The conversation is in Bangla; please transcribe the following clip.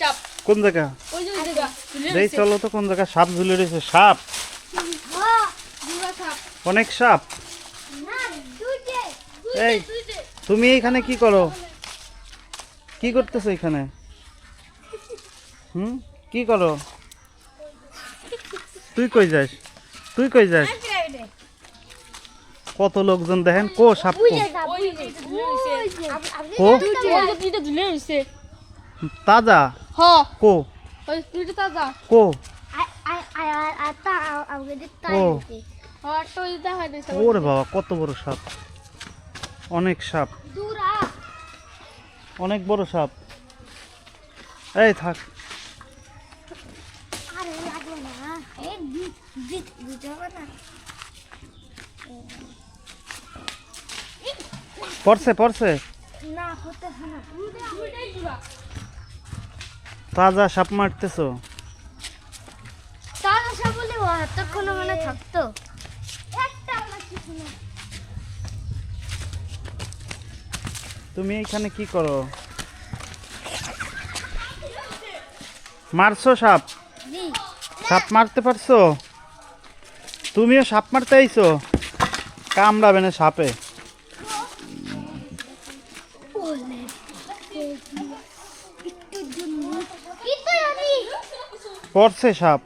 সাপ। কোন জায়গা? ওই যে জায়গা। এই চলো তো কোন জায়গা? সাপ ঝুলে রয়েছে। সাপ। হ্যাঁ অনেক সাপ। এই তুমি এখানে কি করো? কি করতেছো এখানে? হুম? কি করো? তুই কই যাস? তুই কই যাস? কত লোকজন দেখেন? কো সাপ কো? তাজা? হ। কো। ওই দুইটা তাজা। কো। ওরে বাবা কত বড় সাপ। অনেক সাপ। দূরা অনেক বড় সাপ। এই থাক। পড়ছে পড়ছে। না হতে হয় না। তাজা সাপ মারতেছো? তার আশা বলে এতক্ষণ মনে থাকতো। তুমি এখানে কি করো? মারছো সাপ? সাপ মারতে পারছ? তুমিও সাপ মারতে আইছো? কামড়াবে না সাপে। পড়ছে সাপ।